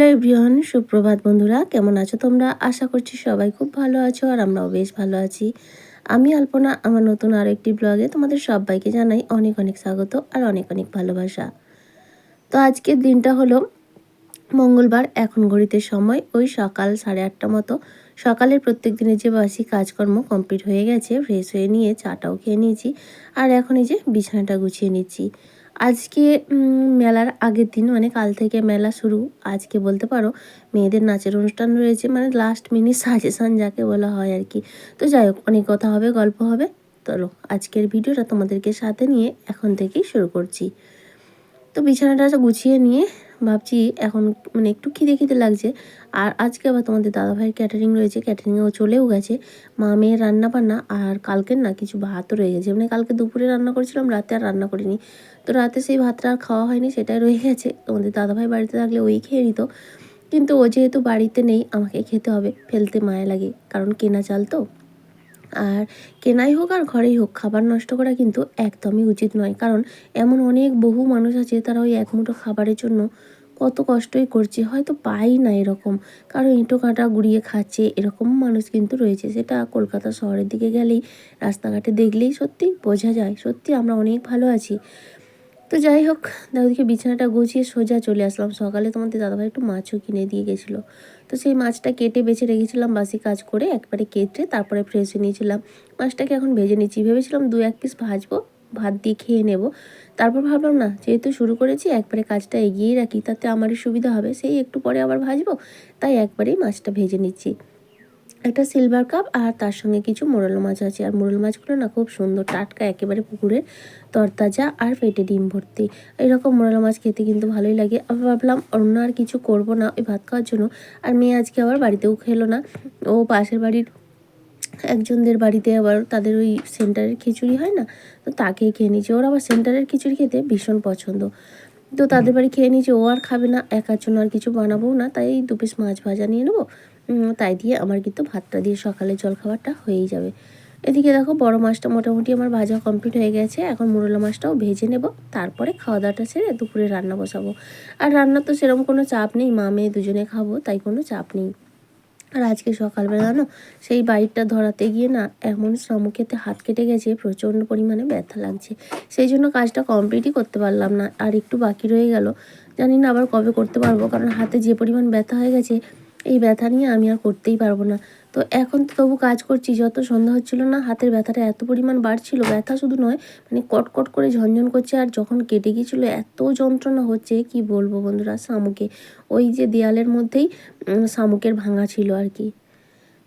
Hello everyone সুপ্রভাত বন্ধুরা, কেমন আছো তোমরা? আশা করছি সবাই খুব ভালো আছো আর আমরাও বেশ ভালো আছি। আমি আলপনা, আমার নতুন আরও একটি ব্লগে তোমাদের সবাইকে জানাই অনেক অনেক স্বাগত আর অনেক অনেক ভালোবাসা। তো আজকের দিনটা হলো মঙ্গলবার, এখন ঘড়িতে সময় ওই সকাল সাড়ে আটটা মতো। সকালের প্রত্যেক দিনের যে বাসি কাজকর্ম কমপ্লিট হয়ে গেছে, ফ্রেশ হয়ে নিয়ে চাটাও খেয়ে নিয়েছি। আর এখন এই যে বিছানাটা গুছিয়ে নিচ্ছি। আজকে মেলার আগের দিন মানে কাল থেকে মেলা শুরু। আজকে বলতে পারো মেয়েদের নাচের অনুষ্ঠান রয়েছে মানে লাস্ট মিনিট সাজেশান যাকে বলা হয় আর কি। তো যাই হোক, অনেক কথা হবে, গল্প হবে। চলো, আজকের ভিডিওটা তোমাদেরকে সাথে নিয়ে এখন থেকেই শুরু করছি। তো বিছানাটা গুছিয়ে নিয়ে ভাবছি এখন মানে একটু খিদে খিদে লাগছে। আর আজকে আবার তোমাদের দাদাভাইয়ের ক্যাটারিং রয়েছে ক্যাটারিংয়েও চলেও গেছে। মা মেয়ের রান্না বান্না আর কালকের না কিছু ভাতও রয়ে গেছে। মানে কালকে দুপুরে রান্না করেছিলাম, রাতে আর রান্না করিনি। তো রাতে সেই ভাতটা আর খাওয়া হয়নি, সেটাই রয়ে গেছে। তোমাদের দাদাভাই বাড়িতে থাকলে ওই খেয়ে নিত। কিন্তু ও যেহেতু বাড়িতে নেই, আমাকে খেতে হবে। ফেলতে মায়া লাগে, কারণ কেনা চাল তো। আর কেনাই হোক আর ঘরেই হোক, খাবার নষ্ট করা কিন্তু একদমই উচিত নয়। কারণ এমন অনেক বহু মানুষ আছে তারা ওই এক মুঠো খাবারের জন্য কত কষ্টই করছে, হয়তো পাই না এরকম। কারণ ইঁটো কাঁটা গুড়িয়ে খাচ্ছে এরকম মানুষ কিন্তু রয়েছে। সেটা কলকাতা শহরের দিকে গেলেই, রাস্তাঘাটে দেখলেই সত্যি বোঝা যায়। সত্যি আমরা অনেক ভালো আছি। তো যাই হোক দাদুকে বিছানাটা গুছিয়ে সোজা চলে আসলাম। সকালে তোমাদের দাদাভাই একটু মাছও কিনে দিয়ে গেছিল। তো সেই মাছটা কেটে বেছে রেখেছিলাম বাসি কাজ করে, একবারে কেটে তারপরে ফ্রেশ নিয়েছিলাম। মাছটাকে এখন ভেজে নিচ্ছি। ভেবেছিলাম দু এক পিস ভাজবো, ভাত দিয়ে খেয়ে নেব। তারপর ভাবলাম, না, যেহেতু শুরু করেছি, একবারে কাজটা এগিয়েই রাখি, তাতে আমারই সুবিধা হবে। সেই একটু পরে আবার ভাজবো, তাই একবারেই মাছটা ভেজে নিচ্ছি। একটা সিলভার কাপ আর তার সঙ্গে কিছু মোরল মাছ আছে। আর মোরল মাছগুলো না খুব সুন্দর, টাটকা, একেবারে পুকুরের তরতাজা আর পেটে ডিম ভর্তি। এরকম মোরল মাছ খেতে কিন্তু ভালোই লাগে। আবার ভাবলাম অন্য আর কিছু করব না, ওই ভাত খাওয়ার জন্য। আর মেয়ে আজকে আবার বাড়িতেও খেলো না। ও পাশের বাড়ির একজনদের বাড়িতে আবার তাদের ওই সেন্টারের খিচুড়ি হয় না? তো তাকেই খেয়ে নিয়েছে। ওর আবার সেন্টারের খিচুড়ি খেতে ভীষণ পছন্দ। তো তাদের বাড়ি খেয়ে নিয়েছে। ও আর খাবে না, একার জন্য আর কিছু বানাবো না। তাই দু পিস মাছ ভাজা নিয়ে নেব। তাই দিয়ে আমার কিন্তু ভাতটা দিয়ে সকালে জল খাবারটা হয়েই যাবে। এদিকে দেখো বড় মাছটা মোটামুটি আমার ভাজা কমপ্লিট হয়ে গেছে। এখন মুরলা মাছটাও ভেজে নেব। তারপরে খাওয়া দাওয়াটা সেরে দুপুরে রান্না বসাবো। আর রান্নার তো সেরকম কোনো চাপ নেই, মা মেয়ে দুজনে খাব, তাই কোনো চাপ নেই। আর আজকে সকালবেলা জানো, সেই বাইকটা ধরাতে গিয়ে না এমন শ্রমক্ষেতে হাত কেটে গেছে, প্রচণ্ড পরিমাণে ব্যথা লাগছে। সেই জন্য কাজটা কমপ্লিটই করতে পারলাম না। আর একটু বাকি রয়ে গেল। জানি না আবার কবে করতে পারব, কারণ হাতে যে পরিমাণ ব্যথা হয়ে গেছে এই ব্যথা নিয়ে আমি আর করতেই পারব না। তো এখন তো তবু কাজ করছি, যত সন্ধ্যা হচ্ছিল না, হাতের ব্যথাটা এত পরিমাণ বাড়ছিল, ব্যথা শুধু নয় মানে কটকট করে ঝনঝন করছে আর যখন কেটে গিয়েছিল, এত যন্ত্রণা হচ্ছে, কি বলব বন্ধুরা, শামুকে। ওই যে দেয়ালের মধ্যেই শামুকের ভাঙা ছিল আর কি।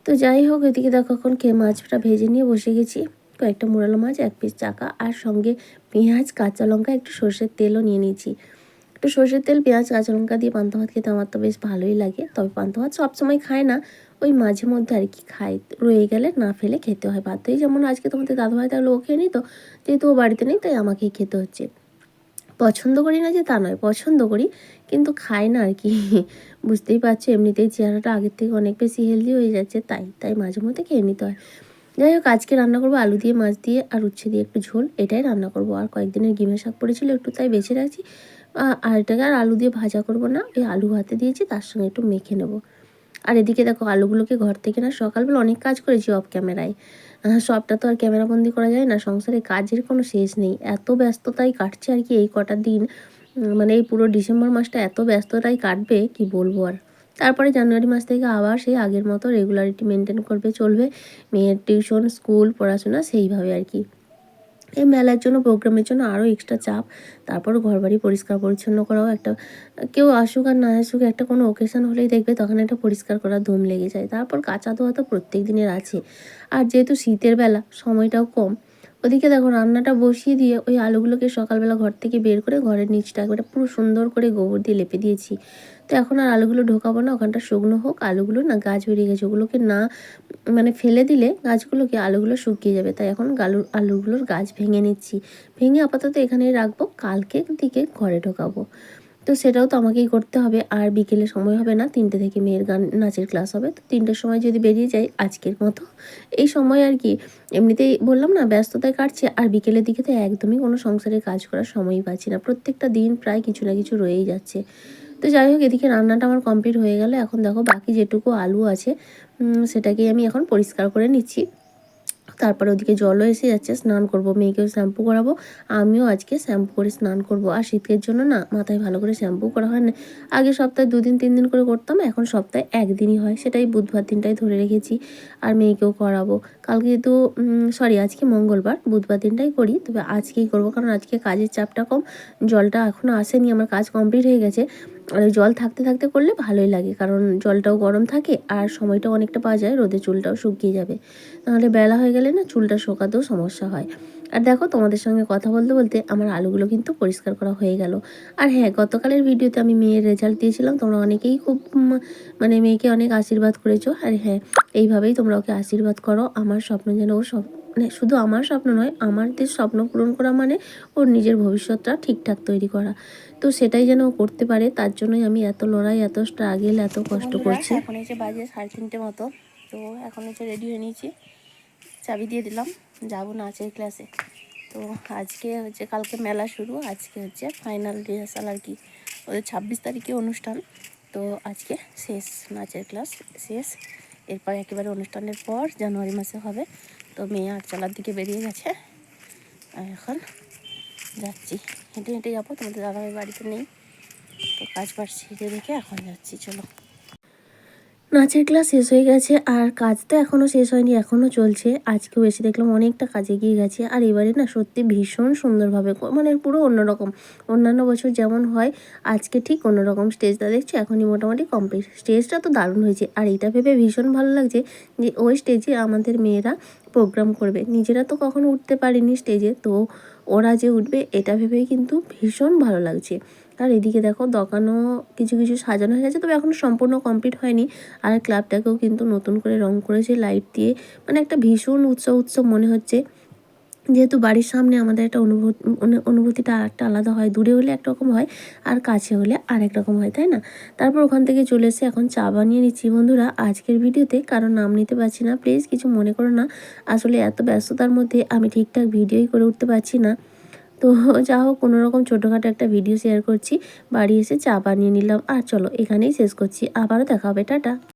তো যাই হোক, এদিকে দেখো এখন কে মাছটা ভেজে নিয়ে বসে গেছি। কয়েকটা মোড়ালো মাছ, এক পিস চাকা, আর সঙ্গে পেঁয়াজ, কাঁচা লঙ্কা, একটু সর্ষের তেলও নিয়ে নিয়েছি। একটু সর্ষের তেল, পেঁয়াজ, কাঁচা লঙ্কা দিয়ে পান্তা ভাত খেতে আমার তো বেশ ভালোই লাগে। তবে পান্তা ভাত সবসময় খায় না, ওই মাঝে মধ্যে আর কি খাই। রয়ে গেলে না ফেলে খেতে হয়। বাধ্যই যেমন আজকে তোমাদের দাদুভাই তাহলে ও খেয়ে নিত যেহেতু ও বাড়িতে নেই, তাই আমাকেই খেতে হচ্ছে। পছন্দ করি না যে তা নয়, পছন্দ করি, কিন্তু খাই না আর কি। বুঝতেই পারছ, এমনিতেই চেহারাটা আগের থেকে অনেক বেশি হেলদি হয়ে যাচ্ছে, তাই তাই মাঝে মধ্যে খেয়ে নিতে হয়। যাই হোক, আজকে রান্না করব আলু দিয়ে, মাছ দিয়ে আর উচ্ছে দিয়ে একটু ঝোল, এটাই রান্না করব। আর কয়েকদিনের গিমের শাক পড়েছিল একটু, তাই বেছে রাখছি। আর এটাকে আর আলু দিয়ে ভাজা করব না। ওই আলু ভাতে দিয়েছি, তার সঙ্গে একটু মেখে নেব। আর এদিকে দেখো, আলুগুলোকে ঘর থেকে না সকালবেলা অনেক কাজ করেছি অফ ক্যামেরায় সবটা তো আর ক্যামেরাবন্দি করা যায় না, সংসারে কাজের কোনো শেষ নেই। এত ব্যস্ততাই কাটছে আর কি এই কটা দিন। মানে এই পুরো ডিসেম্বর মাসটা এত ব্যস্ততাই কাটবে, কি বলব আর। তারপরে জানুয়ারি মাস থেকে আবার সেই আগের মতো রেগুলারিটি মেনটেন করবে, চলবে। মেয়ের টিউশন স্কুল পড়াশোনা, সেইভাবে আর কি। এই মেলার জন্য, প্রোগ্রামের জন্য আরও এক্সট্রা চাপ। তারপর ঘর বাড়ি পরিষ্কার পরিচ্ছন্ন করাও একটা, কেউ আসুক আর না আসুক, একটা কোনো ওকেশন হলেই দেখবে তখন একটা পরিষ্কার করা ধুম লেগে যায়। তারপর কাঁচা ধোয়া তো প্রত্যেক দিনের আছে। আর যেহেতু শীতের বেলা, সময়টাও কম ওদিকে দেখো রান্নাটা বসিয়ে দিয়ে ওই আলুগুলোকে সকালবেলা ঘর থেকে বের করে ঘরের নিচটা একবারে পুরো সুন্দর করে গোবর দিয়ে লেপে দিয়েছি। তো এখন আর আলুগুলো ঢোকাবো না, ওখানটা শুকনো হোক, আলুগুলো না গাছ বেরিয়ে গেছে, ওগুলোকে না মানে ফেলে দিলে গাছগুলোকে আলুগুলো শুকিয়ে যাবে। তাই এখন আলু আলুগুলোর গাছ ভেঙে নিচ্ছি। ভেঙে আপাতত এখানেই রাখব, কালকে দিকে ঘরে ঢোকাবো। তো সেটাও তো আমাকেই করতে হবে। আর বিকেলে সময় হবে না তিনটে থেকে মেয়ের গান নাচের ক্লাস হবে। তো তিনটের সময় যদি বেরিয়ে যাই আজকের মতো এই সময় আর কি এমনিতেই বললাম না ব্যস্ততায় কাটছে। আর বিকেলের দিকে তো একদমই কোনো সংসারে কাজ করার সময়ই পাচ্ছি না। প্রত্যেকটা দিন প্রায় কিছু না কিছু রয়েই যাচ্ছে। তো যাই হোক এদিকে রান্নাটা আমার কমপ্লিট হয়ে গেল। এখন দেখো বাকি যেটুকু আলু আছে উম, সেটাকে আমি এখন পরিষ্কার করে নিচ্ছি। তারপরে ওদিকে জলও এসে যাচ্ছে, স্নান করব, মেয়েকেও শ্যাম্পু করাবো, আমিও আজকে শ্যাম্পু করে স্নান করব। আর শীতের জন্য না, মাথায় ভালো করে শ্যাম্পু করা হয় না। আগে সপ্তাহে দুদিন, তিন দিন করে করতাম, এখন সপ্তাহে একদিনই হয়। সেটাই বুধবার দিনটাই ধরে রেখেছি, আর মেয়েকেও করাবো। কালকে তো সরি আজকে মঙ্গলবার, বুধবার দিনটাই করি, তবে আজকেই করব, কারণ আজকে কাজের চাপটা কম, জলটা এখনও আসেনি, আমার কাজ কমপ্লিট হয়ে গেছে। জল থাকতে থাকতে করলে ভালোই লাগে, কারণ জলটাও গরম থাকে আর সময়টাও অনেকটা পাওয়া যায়, রোদে চুলটাও শুকিয়ে যাবে। নাহলে বেলা হয়ে গেলে না চুলটা শোকাতেও সমস্যা হয়। আর দেখো তোমাদের সঙ্গে কথা বলতে বলতে আমার আলুগুলো কিন্তু পরিষ্কার করা হয়ে গেল। আর হ্যাঁ গতকালের ভিডিওতে আমি মেয়ের রেজাল্ট দিয়েছিলাম, তোমরা অনেকেই খুব মানে মেয়েকে অনেক আশীর্বাদ করেছ। আর হ্যাঁ এইভাবেই তোমরা ওকে আশীর্বাদ করো, আমার স্বপ্ন যেন ও সব মানে শুধু আমার স্বপ্ন নয় আমাদের স্বপ্ন পূরণ করা মানে ওর নিজের ভবিষ্যৎটা ঠিকঠাক তৈরি করা। তো সেটাই যেন ও করতে পারে তার জন্যই আমি এত লড়াই এত স্ট্রাগেল এত কষ্ট করছি। এখন এসে বাজে সাড়ে তিনটে মতো তো এখন এসে রেডি হয়ে নিয়েছি। চাবি দিয়ে দিলাম যাব নাচের ক্লাসে তো আজকে হচ্ছে কালকে মেলা শুরু আজকে হচ্ছে ফাইনাল রিহার্সাল আর কি। ওদের ছাব্বিশ তারিখে অনুষ্ঠান তো আজকে শেষ নাচের ক্লাস শেষ। এরপর একেবারে অনুষ্ঠানের পর জানুয়ারি মাসে হবে। তো মেয়ে আটচালার দিকে বেরিয়ে গেছে। আর এখন যাচ্ছি। হেঁটে হেঁটে যাব, তোমাদের দাদাভাই বাড়িতে নেই। তো কাজ বাজ ছেড়ে রেখে এখন যাচ্ছি, চলো। নাচের ক্লাস শেষ হয়ে গেছে আর কাজ তো এখনও শেষ হয়নি এখনও চলছে। আজকেও এসে দেখলাম অনেকটা কাজে গিয়ে গেছে। আর এবারে না সত্যি ভীষণ সুন্দরভাবে মানে পুরো অন্যরকম। অন্যান্য বছর যেমন হয়, আজকে ঠিক অন্যরকম স্টেজটা দেখছি, এখনই মোটামুটি কমপ্লিট স্টেজটা তো দারুণ হয়েছে। আর এটা ভেবে ভীষণ ভালো লাগছে যে ওই স্টেজে আমাদের মেয়েরা প্রোগ্রাম করবে। নিজেরা তো কখনো উঠতে পারিনি স্টেজে তো ওরা যে উঠবে, এটা ভেবেই কিন্তু ভীষণ ভালো লাগছে। আর এদিকে দেখো দোকানও কিছু কিছু সাজানো হয়ে গেছে, তবে এখনও সম্পূর্ণ কমপ্লিট হয়নি। আর ক্লাবটাকেও কিন্তু নতুন করে রং করেছে লাইট দিয়ে। মানে একটা ভীষণ উৎসব উৎসব মনে হচ্ছে। যেহেতু বাড়ির সামনে আমাদের একটা অনুভূতি অনুভূতিটা আর একটা আলাদা হয়। দূরে হলে একরকম হয়, আর কাছে হলে আরেক রকম হয়, তাই না? তারপর ওখান থেকে চলে এসে এখন চা বানিয়ে নিচ্ছি। বন্ধুরা, আজকের ভিডিওতে কারণ নাম নিতে পারছি না। প্লিজ কিছু মনে করো না। আসলে এত ব্যস্ততার মধ্যে আমি ঠিকঠাক ভিডিওই করে উঠতে পারছি না। তো যা হোক, কোনোরকম ছোটোখাটো একটা ভিডিও শেয়ার করছি। বাড়ি এসে চা বানিয়ে নিলাম। আর চলো, এখানেই শেষ করছি। আবারও দেখা হবে। টাটা।